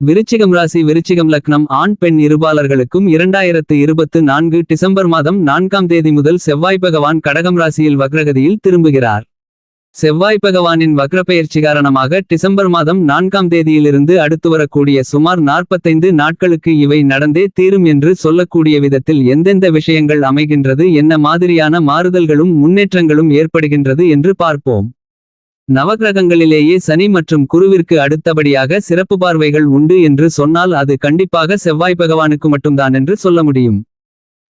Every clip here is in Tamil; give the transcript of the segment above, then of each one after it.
விருச்சிகம் ராசி விருச்சிகம் லக்னம் ஆண் பெண் இருபாலர்களுக்கும் இரண்டாயிரத்து இருபத்து நான்கு டிசம்பர் மாதம் நான்காம் தேதி முதல் செவ்வாய் பகவான் கடகம் ராசியில் வக்ரகதியில் திரும்புகிறார். செவ்வாய் பகவானின் வக்ரப்பெயர்ச்சி காரணமாக டிசம்பர் மாதம் நான்காம் தேதியிலிருந்து அடுத்து வரக்கூடிய சுமார் நாற்பத்தைந்து நாட்களுக்கு இவை நடந்தே தீரும் என்று சொல்லக்கூடிய விதத்தில் எந்தெந்த விஷயங்கள் அமைகின்றது என்ன மாதிரியான மாறுதல்களும் முன்னேற்றங்களும் ஏற்படுகின்றது என்று பார்ப்போம். நவக்கிரகங்களிலேயே சனி மற்றும் குருவிற்கு அடுத்தபடியாக சிறப்பு பார்வைகள் உண்டு என்று சொன்னால் அது கண்டிப்பாக செவ்வாய் பகவானுக்கு மட்டும்தான் என்று சொல்ல முடியும்.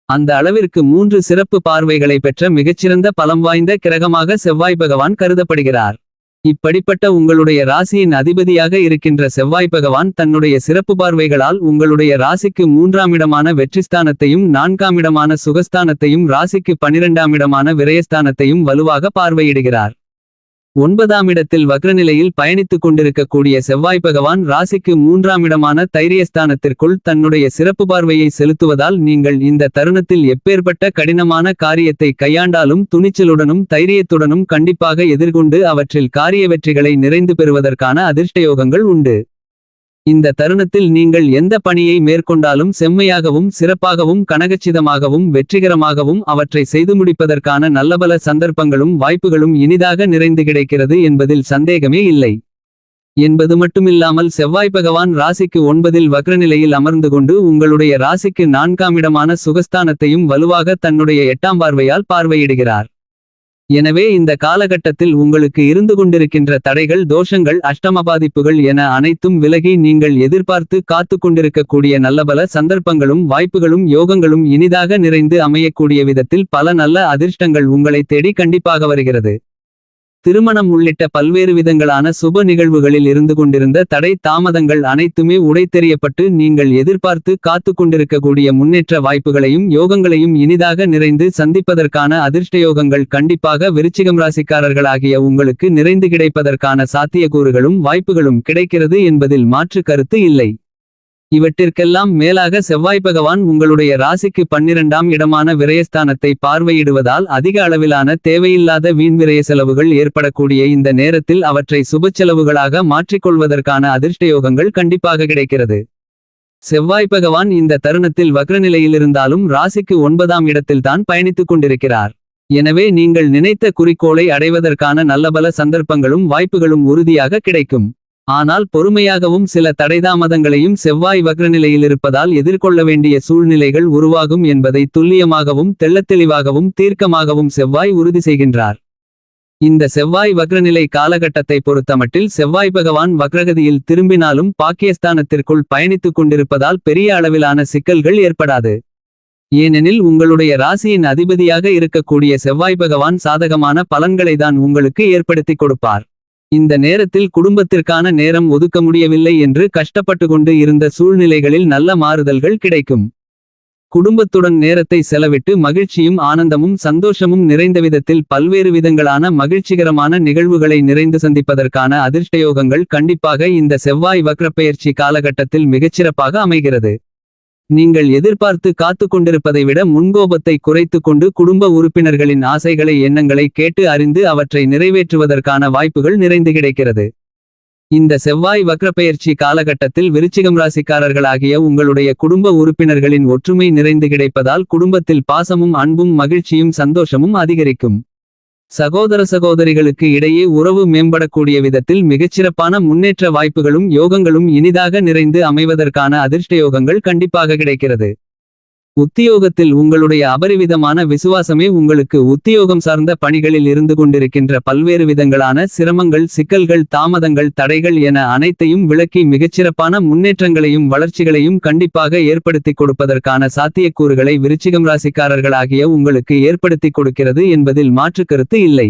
அந்த அளவிற்கு மூன்று சிறப்பு பார்வைகளை பெற்ற மிகச்சிறந்த பலம் வாய்ந்த கிரகமாக செவ்வாய் பகவான் கருதப்படுகிறார். இப்படிப்பட்ட உங்களுடைய ராசியின் அதிபதியாக இருக்கின்ற செவ்வாய் பகவான் தன்னுடைய சிறப்பு பார்வைகளால் உங்களுடைய ராசிக்கு மூன்றாம் இடமான வெற்றிஸ்தானத்தையும் நான்காம் இடமான சுகஸ்தானத்தையும் ராசிக்கு பனிரெண்டாம் இடமான விரயஸ்தானத்தையும் வலுவாக பார்வையிடுகிறார். ஒன்பதாம் இடத்தில் வக்ரநிலையில் பயணித்துக் கொண்டிருக்கக்கூடிய செவ்வாய் பகவான் ராசிக்கு மூன்றாம் இடமான தைரியஸ்தானத்திற்குள் தன்னுடைய சிறப்பு பார்வையை செலுத்துவதால் நீங்கள் இந்த தருணத்தில் எப்பேற்பட்ட கடினமான காரியத்தை கையாண்டாலும் துணிச்சலுடனும் தைரியத்துடனும் கண்டிப்பாக எதிர்கொண்டு அவற்றில் காரிய வெற்றிகளை நிறைந்து பெறுவதற்கான அதிர்ஷ்டயோகங்கள் உண்டு. இந்த தருணத்தில் நீங்கள் எந்த பணியை மேற்கொண்டாலும் செம்மையாகவும் சிறப்பாகவும் கனகச்சிதமாகவும் வெற்றிகரமாகவும் அவற்றை செய்து முடிப்பதற்கான நல்லபல சந்தர்ப்பங்களும் வாய்ப்புகளும் இனிதாக நிறைந்து கிடைக்கிறது என்பதில் சந்தேகமே இல்லை. என்பது மட்டுமில்லாமல் செவ்வாய் பகவான் ராசிக்கு ஒன்பதில் வக்ரநிலையில் அமர்ந்து கொண்டு உங்களுடைய ராசிக்கு நான்காம் இடமான சுகஸ்தானத்தையும் வலுவாக தன்னுடைய எட்டாம் பார்வையால் பார்வையிடுகிறார். எனவே இந்த காலகட்டத்தில் உங்களுக்கு இருந்து கொண்டிருக்கின்ற தடைகள் தோஷங்கள் அஷ்டம பாதிப்புகள் என அனைத்தும் விலகி நீங்கள் எதிர்பார்த்து காத்து கொண்டிருக்கக்கூடிய நல்லபல சந்தர்ப்பங்களும் வாய்ப்புகளும் யோகங்களும் இனிதாக நிறைந்து அமையக்கூடிய விதத்தில் பல நல்ல அதிர்ஷ்டங்கள் உங்களை தேடி கண்டிப்பாக வருகிறது. திருமணம் உள்ளிட்ட பல்வேறு விதங்களான சுப நிகழ்வுகளில் இருந்து கொண்டிருந்த தடை தாமதங்கள் அனைத்துமே உடைத்தெறியப்பட்டு நீங்கள் எதிர்பார்த்து காத்து கொண்டிருக்கக்கூடிய முன்னேற்ற வாய்ப்புகளையும் யோகங்களையும் இனிதாக நிறைந்து சந்திப்பதற்கான அதிர்ஷ்டயோகங்கள் கண்டிப்பாக விருச்சிகம் ராசிக்காரர்களாகிய உங்களுக்கு நிறைந்து கிடைப்பதற்கான சாத்தியக்கூறுகளும் வாய்ப்புகளும் கிடைக்கிறது என்பதில் மாற்று கருத்து இல்லை. இவற்றிற்கெல்லாம் மேலாக செவ்வாய் பகவான் உங்களுடைய ராசிக்கு பன்னிரண்டாம் இடமான விரயஸ்தானத்தை பார்வையிடுவதால் அதிக அளவிலான தேவையில்லாத வீண் விரய செலவுகள் ஏற்படக்கூடிய இந்த நேரத்தில் அவற்றை சுப செலவுகளாக மாற்றிக்கொள்வதற்கான அதிர்ஷ்டயோகங்கள் கண்டிப்பாக கிடைக்கிறது. செவ்வாய் பகவான் இந்த தருணத்தில் வக்ரநிலையிலிருந்தாலும் ராசிக்கு ஒன்பதாம் இடத்தில்தான் பயணித்துக் கொண்டிருக்கிறார். எனவே நீங்கள் நினைத்த குறிக்கோளை அடைவதற்கான நல்லபல சந்தர்ப்பங்களும் வாய்ப்புகளும் உறுதியாக கிடைக்கும். ஆனால் பொறுமையாகவும் சில தடைதாமதங்களையும் செவ்வாய் வக்ரநிலையில் இருப்பதால் எதிர்கொள்ள வேண்டிய சூழ்நிலைகள் உருவாகும் என்பதை துல்லியமாகவும் தெள்ளத்தெளிவாகவும் தீர்க்கமாகவும் செவ்வாய் உறுதி செய்கின்றார். இந்த செவ்வாய் வக்ரநிலை காலகட்டத்தை பொறுத்தமட்டில் செவ்வாய் பகவான் வக்ரகதியில் திரும்பினாலும் பாக்கியஸ்தானத்திற்குள் பயணித்துக் கொண்டிருப்பதால் பெரிய அளவிலான சிக்கல்கள் ஏற்படாது. ஏனெனில் உங்களுடைய ராசியின் அதிபதியாக இருக்கக்கூடிய செவ்வாய் பகவான் சாதகமான பலன்களைதான் உங்களுக்கு ஏற்படுத்திக் கொடுப்பார். இந்த நேரத்தில் குடும்பத்திற்கான நேரம் ஒதுக்க முடியவில்லை என்று கஷ்டப்பட்டு கொண்டு இருந்த சூழ்நிலைகளில் நல்ல மாறுதல்கள் கிடைக்கும். குடும்பத்துடன் நேரத்தை செலவிட்டு மகிழ்ச்சியும் ஆனந்தமும் சந்தோஷமும் நிறைந்த விதத்தில் பல்வேறு விதங்களான மகிழ்ச்சிகரமான நிகழ்வுகளை நிறைந்து சந்திப்பதற்கான அதிர்ஷ்டயோகங்கள் கண்டிப்பாக இந்த செவ்வாய் வக்ரப்பெயர்ச்சி காலகட்டத்தில் மிகச்சிறப்பாக அமைகிறது. நீங்கள் எதிர்பார்த்து காத்து கொண்டிருப்பதை விட முன்கோபத்தை குறைத்து கொண்டு குடும்ப உறுப்பினர்களின் ஆசைகளை எண்ணங்களை கேட்டு அறிந்து அவற்றை நிறைவேற்றுவதற்கான வாய்ப்புகள் நிறைந்து கிடைக்கிறது. இந்த செவ்வாய் வக்ரப்பெயர்ச்சி காலகட்டத்தில் விருச்சிகம் ராசிக்காரர்களாகிய உங்களுடைய குடும்ப உறுப்பினர்களின் ஒற்றுமை நிறைந்து கிடைப்பதால் குடும்பத்தில் பாசமும் அன்பும் மகிழ்ச்சியும் சந்தோஷமும் அதிகரிக்கும். சகோதர சகோதரிகளுக்கு இடையே உறவு மேம்படக்கூடிய விதத்தில் மிகச்சிறப்பான முன்னேற்ற வாய்ப்புகளும் யோகங்களும் இனிதாக நிறைந்து அமைவதற்கான அதிர்ஷ்டயோகங்கள் கண்டிப்பாக கிடைக்கிறது. உத்தியோகத்தில் உங்களுடைய அபரிவிதமான விசுவாசமே உங்களுக்கு உத்தியோகம் சார்ந்த பணிகளில் இருந்து கொண்டிருக்கின்ற பல்வேறு விதங்களான சிரமங்கள் சிக்கல்கள் தாமதங்கள் தடைகள் என அனைத்தையும் விளக்கி மிகச்சிறப்பான முன்னேற்றங்களையும் வளர்ச்சிகளையும் கண்டிப்பாக ஏற்படுத்திக் கொடுப்பதற்கான சாத்தியக்கூறுகளை விருச்சிகம் ராசிக்காரர்களாகிய உங்களுக்கு ஏற்படுத்திக் கொடுக்கிறது என்பதில் மாற்று கருத்து இல்லை.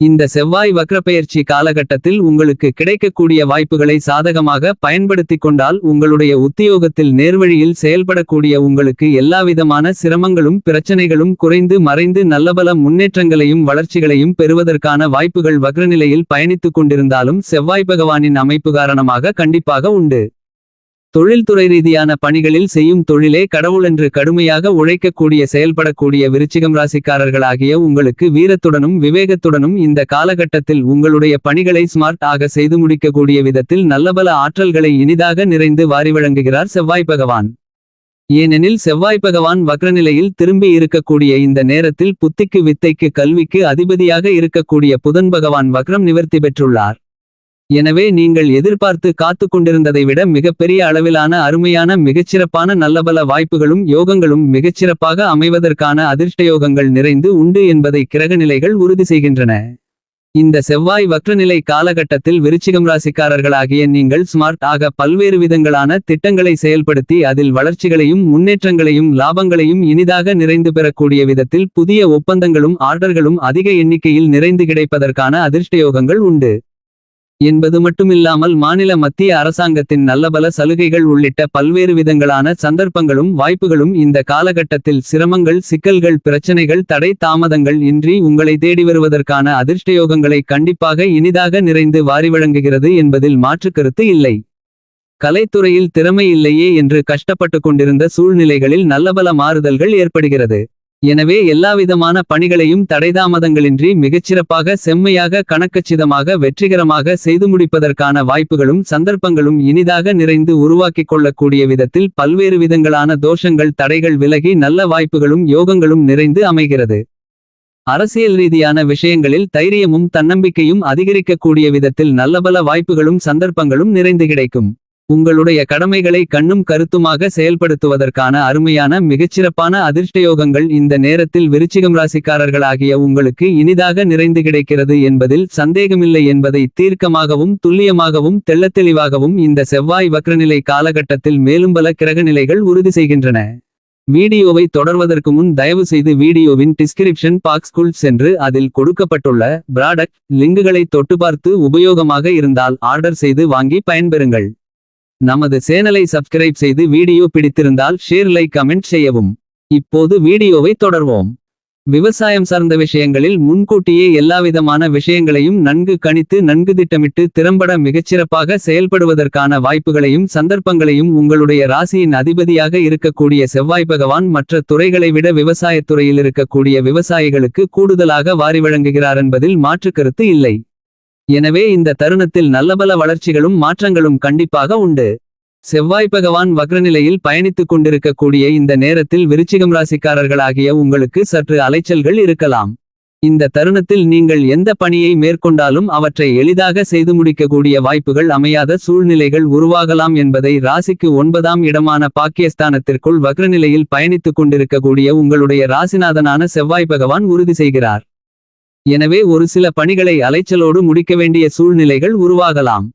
இந்த செவ்வாய் வக்ரப்பெயர்ச்சி காலகட்டத்தில் உங்களுக்கு கிடைக்கக்கூடிய வாய்ப்புகளை சாதகமாக பயன்படுத்திக் கொண்டால் உங்களுடைய உத்தியோகத்தில் நேர்வழியில் செயல்படக்கூடிய உங்களுக்கு எல்லாவிதமான சிரமங்களும் பிரச்சனைகளும் குறைந்து மறைந்து நல்லபல முன்னேற்றங்களையும் வளர்ச்சிகளையும் பெறுவதற்கான வாய்ப்புகள் வக்ரநிலையில் பயணித்துக் கொண்டிருந்தாலும் செவ்வாய் பகவானின் அமைப்பு காரணமாக கண்டிப்பாக உண்டு. தொழில்துறை ரீதியான பணிகளில் செய்யும் தொழிலே கடவுளென்று கடுமையாக உழைக்கக்கூடிய செயல்படக்கூடிய விருச்சிகம் ராசிக்காரர்களாகிய உங்களுக்கு வீரத்துடனும் விவேகத்துடனும் இந்த காலகட்டத்தில் உங்களுடைய பணிகளை ஸ்மார்ட் ஆக செய்து முடிக்கக்கூடிய விதத்தில் நல்லபல ஆற்றல்களை இனிதாக நிறைந்து வாரி வழங்குகிறார் செவ்வாய் பகவான். ஏனெனில் செவ்வாய் பகவான் வக்ரநிலையில் திரும்பி இருக்கக்கூடிய இந்த நேரத்தில் புத்திக்கு வித்தைக்கு கல்விக்கு அதிபதியாக இருக்கக்கூடிய புதன் பகவான் வக்ரம் நிவர்த்தி பெற்றுள்ளார். எனவே நீங்கள் எதிர்பார்த்து காத்து கொண்டிருந்ததை விட மிகப்பெரிய அளவிலான அருமையான மிகச்சிறப்பான நல்லபல வாய்ப்புகளும் யோகங்களும் மிகச்சிறப்பாக அமைவதற்கான அதிர்ஷ்டயோகங்கள் நிறைந்து உண்டு என்பதை கிரகநிலைகள் உறுதி செய்கின்றன. இந்த செவ்வாய் வக்ரநிலை காலகட்டத்தில் விருச்சிகம் ராசிக்காரர்களாகிய நீங்கள் ஸ்மார்ட் ஆக பல்வேறு விதங்களான திட்டங்களை செயல்படுத்தி அதில் வளர்ச்சிகளையும் முன்னேற்றங்களையும் லாபங்களையும் இனிதாக நிறைந்து பெறக்கூடிய விதத்தில் புதிய ஒப்பந்தங்களும் ஆர்டர்களும் அதிக எண்ணிக்கையில் நிறைந்து கிடைப்பதற்கான அதிர்ஷ்டயோகங்கள் உண்டு. என்பது மட்டுமில்லாமல் மாநில மத்திய அரசாங்கத்தின் நல்லபல சலுகைகள் உள்ளிட்ட பல்வேறு விதங்களான சந்தர்ப்பங்களும் வாய்ப்புகளும் இந்த காலகட்டத்தில் சிரமங்கள் சிக்கல்கள் பிரச்சனைகள் தடை தாமதங்கள் இன்றி உங்களை தேடி வருவதற்கான அதிர்ஷ்டயோகங்களை கண்டிப்பாக இனிதாக நிறைந்து வாரி வழங்குகிறது என்பதில் மாற்றுக்கருத்து இல்லை. கலைத்துறையில் திறமை இல்லையே என்று கஷ்டப்பட்டு கொண்டிருந்த சூழ்நிலைகளில் நல்லபல மாறுதல்கள் ஏற்படுகிறது. எனவே எல்லாவிதமான பணிகளையும் தடைதாமதங்களின்றி மிகச்சிறப்பாக செம்மையாக கணக்கச்சிதமாக வெற்றிகரமாக செய்து முடிப்பதற்கான வாய்ப்புகளும் சந்தர்ப்பங்களும் இனிதாக நிறைந்து உருவாக்கிக் கொள்ளக்கூடிய விதத்தில் பல்வேறு விதங்களான தோஷங்கள் தடைகள் விலகி நல்ல வாய்ப்புகளும் யோகங்களும் நிறைந்து அமைகிறது. அரசியல் ரீதியான விஷயங்களில் தைரியமும் தன்னம்பிக்கையும் அதிகரிக்கக்கூடிய விதத்தில் நல்லபல வாய்ப்புகளும் சந்தர்ப்பங்களும் நிறைந்து கிடைக்கும். உங்களுடைய கடமைகளை கண்ணும் கருத்துமாக செயல்படுத்துவதற்கான அருமையான மிகச்சிறப்பான அதிர்ஷ்டயோகங்கள் இந்த நேரத்தில் விருச்சிகம் ராசிக்காரர்களாகிய உங்களுக்கு இனிதாக நிறைந்து கிடைக்கிறது என்பதில் சந்தேகமில்லை என்பதை தீர்க்கமாகவும் துல்லியமாகவும் தெள்ளத்தெளிவாகவும் இந்த செவ்வாய் வக்ரநிலை காலகட்டத்தில் மேலும் பல கிரகநிலைகள் உறுதி செய்கின்றன. வீடியோவை தொடர்வதற்கு முன் தயவு செய்து வீடியோவின் டிஸ்கிரிப்ஷன் பாக்ஸ்குள் சென்று அதில் கொடுக்கப்பட்டுள்ள ப்ராடக்ட் லிங்குகளை தொட்டு பார்த்து உபயோகமாக இருந்தால் ஆர்டர் செய்து வாங்கி பயன்பெறுங்கள். நமது சேனலை சப்ஸ்கிரைப் செய்து வீடியோ பிடித்திருந்தால் ஷேர் லைக் கமெண்ட் செய்யவும். இப்போது வீடியோவை தொடர்வோம். விவசாயம் சார்ந்த விஷயங்களில் முன்கூட்டியே எல்லாவிதமான விஷயங்களையும் நன்கு கணித்து நன்கு திட்டமிட்டு திறம்பட மிகச்சிறப்பாக செயல்படுவதற்கான வாய்ப்புகளையும் சந்தர்ப்பங்களையும் உங்களுடைய ராசியின் அதிபதியாக இருக்கக்கூடிய செவ்வாய் பகவான் மற்ற துறைகளை விட விவசாயத்துறையில் இருக்கக்கூடிய விவசாயிகளுக்கு கூடுதலாக வாரி வழங்குகிறார் என்பதில் மாற்று கருத்து இல்லை. எனவே இந்த தருணத்தில் நல்லபல வளர்ச்சிகளும் மாற்றங்களும் கண்டிப்பாக உண்டு. செவ்வாய் பகவான் வக்ரநிலையில் பயணித்துக் கொண்டிருக்கக்கூடிய இந்த நேரத்தில் விருச்சிகம் ராசிக்காரர்களாகிய உங்களுக்கு சற்று அலைச்சல்கள் இருக்கலாம். இந்த தருணத்தில் நீங்கள் எந்த பணியை மேற்கொண்டாலும் அவற்றை எளிதாக செய்து முடிக்கக்கூடிய வாய்ப்புகள் அமையாத சூழ்நிலைகள் உருவாகலாம் என்பதை ராசிக்கு ஒன்பதாம் இடமான பாக்கியஸ்தானத்திற்குள் வக்ரநிலையில் பயணித்துக் கொண்டிருக்கக்கூடிய உங்களுடைய ராசிநாதனான செவ்வாய் பகவான் உறுதி செய்கிறார். எனவே ஒரு சில பணிகளை அலைச்சலோடு முடிக்க வேண்டிய சூழ்நிலைகள் உருவாகலாம்.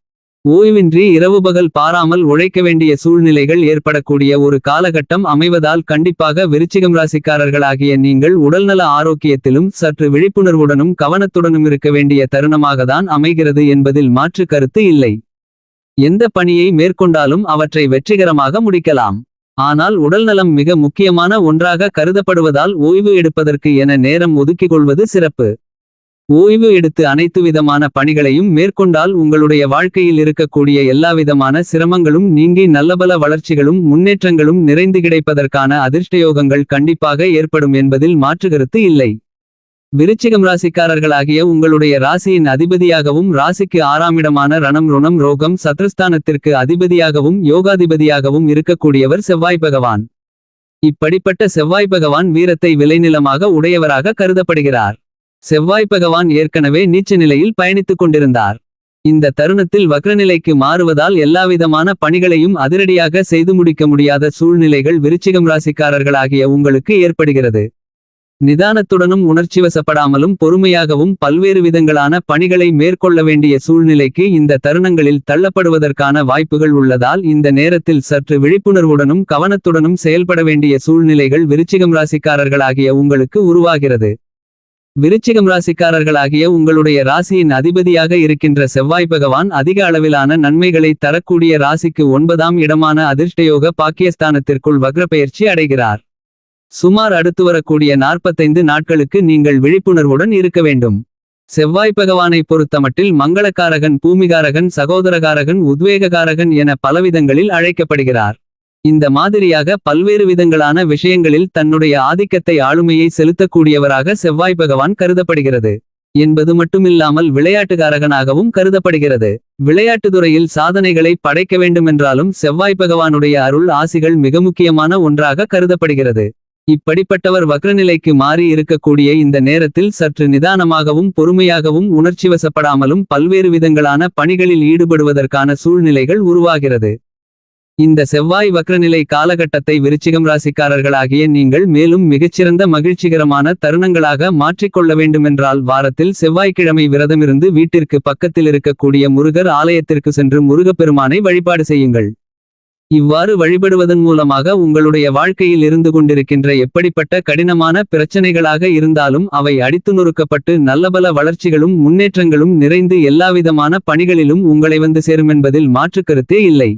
ஓய்வின்றி இரவு பகல் பாராமல் உழைக்க வேண்டிய சூழ்நிலைகள் ஏற்படக்கூடிய ஒரு காலகட்டம் அமைவதால் கண்டிப்பாக விருச்சிகம் ராசிக்காரர்களாகிய நீங்கள் உடல்நல ஆரோக்கியத்திலும் சற்று விழிப்புணர்வுடனும் கவனத்துடனும் இருக்க வேண்டிய தருணமாகத்தான் அமைகிறது என்பதில் மாற்று கருத்து இல்லை. எந்த பணியை மேற்கொண்டாலும் அவற்றை வெற்றிகரமாக முடிக்கலாம். ஆனால் உடல்நலம் மிக முக்கியமான ஒன்றாக கருதப்படுவதால் ஓய்வு எடுப்பதற்கு என நேரம் ஒதுக்கிக் கொள்வது சிறப்பு. ஓய்வு எடுத்து அனைத்து விதமான பணிகளையும் மேற்கொண்டால் உங்களுடைய வாழ்க்கையில் இருக்கக்கூடிய எல்லாவிதமான சிரமங்களும் நீங்கி நல்லபல வளர்ச்சிகளும் முன்னேற்றங்களும் நிறைந்து கிடைப்பதற்கான அதிர்ஷ்டயோகங்கள் கண்டிப்பாக ஏற்படும் என்பதில் மாற்றுகருத்து இல்லை. விருச்சிகம் ராசிக்காரர்களாகிய உங்களுடைய ராசியின் அதிபதியாகவும் ராசிக்கு ஆறாமிடமான ரணம் ருணம் ரோகம் சத்ருஸ்தானத்திற்கு அதிபதியாகவும் யோகாதிபதியாகவும் இருக்கக்கூடியவர் செவ்வாய் பகவான். இப்படிப்பட்ட செவ்வாய் பகவான் வீரத்தை விளைநிலமாக உடையவராக கருதப்படுகிறார். செவ்வாய் பகவான் ஏற்கனவே நீச்ச நிலையில் பயணித்துக் கொண்டிருந்தார். இந்த தருணத்தில் வக்ரநிலைக்கு மாறுவதால் எல்லாவிதமான பணிகளையும் அதிரடியாக செய்து முடிக்க முடியாத சூழ்நிலைகள் விருச்சிகம் ராசிக்காரர்களாகிய உங்களுக்கு ஏற்படுகிறது. நிதானத்துடனும் உணர்ச்சிவசப்படாமலும் பொறுமையாகவும் பல்வேறு விதங்களான பணிகளை மேற்கொள்ள வேண்டிய சூழ்நிலைக்கு இந்த தருணங்களில் தள்ளப்படுவதற்கான வாய்ப்புகள் உள்ளதால் இந்த நேரத்தில் சற்று விழிப்புணர்வுடனும் கவனத்துடனும் செயல்பட வேண்டிய சூழ்நிலைகள் விருச்சிகம் ராசிக்காரர்களாகிய உங்களுக்கு உருவாகிறது. விருச்சிகம் ராசிக்காரர்களாகிய உங்களுடைய ராசியின் அதிபதியாக இருக்கின்ற செவ்வாய் பகவான் அதிக அளவிலான நன்மைகளை தரக்கூடிய ராசிக்கு ஒன்பதாம் இடமான அதிர்ஷ்டயோக பாக்கியஸ்தானத்திற்குள் வக்ரப்பெயர்ச்சி அடைகிறார். சுமார் அடுத்து வரக்கூடிய நாற்பத்தைந்து நாட்களுக்கு நீங்கள் விழிப்புணர்வுடன் இருக்க வேண்டும். செவ்வாய் பகவானை பொறுத்தமட்டில் மங்களக்காரகன் பூமிகாரகன் சகோதரகாரகன் உத்வேககாரகன் என பலவிதங்களில் அழைக்கப்படுகிறார். இந்த மாதிரியாக பல்வேறு விதங்களான விஷயங்களில் தன்னுடைய ஆதிக்கத்தை ஆளுமையை செலுத்தக்கூடியவராக செவ்வாய் பகவான் கருதப்படுகிறது என்பது மட்டுமில்லாமல் விளையாட்டுக்காரகனாகவும் கருதப்படுகிறது. விளையாட்டுத்துறையில் சாதனைகளை படைக்க வேண்டுமென்றாலும் செவ்வாய் பகவானுடைய அருள் ஆசிகள் மிக முக்கியமான ஒன்றாக கருதப்படுகிறது. இப்படிப்பட்டவர் வக்ரநிலைக்கு மாறி இருக்கக்கூடிய இந்த நேரத்தில் சற்று நிதானமாகவும் பொறுமையாகவும் உணர்ச்சிவசப்படாமலும் பல்வேறு விதங்களான பணிகளில் ஈடுபடுவதற்கான சூழ்நிலைகள் உருவாகிறது. இந்த செவ்வாய் வக்ரநிலை காலகட்டத்தை விருச்சிகம் ராசிக்காரர்களாகிய நீங்கள் மேலும் மிகச்சிறந்த மகிழ்ச்சிகரமான தருணங்களாக மாற்றிக்கொள்ள வேண்டுமென்றால் வாரத்தில் செவ்வாய்க்கிழமை விரதமிருந்து வீட்டிற்கு பக்கத்தில் இருக்கக்கூடிய முருகர் ஆலயத்திற்கு சென்று முருகப்பெருமானை வழிபாடு செய்யுங்கள். இவ்வாறு வழிபடுவதன் மூலமாக உங்களுடைய வாழ்க்கையில் இருந்து கொண்டிருக்கின்ற எப்படிப்பட்ட கடினமான பிரச்சனைகளாக இருந்தாலும் அவை அடித்து நொறுக்கப்பட்டு நல்லபல வளர்ச்சிகளும் முன்னேற்றங்களும் நிறைந்து எல்லாவிதமான பணிகளிலும் உங்களை வந்து சேருமென்பதில் மாற்றுக்கருத்தே இல்லை.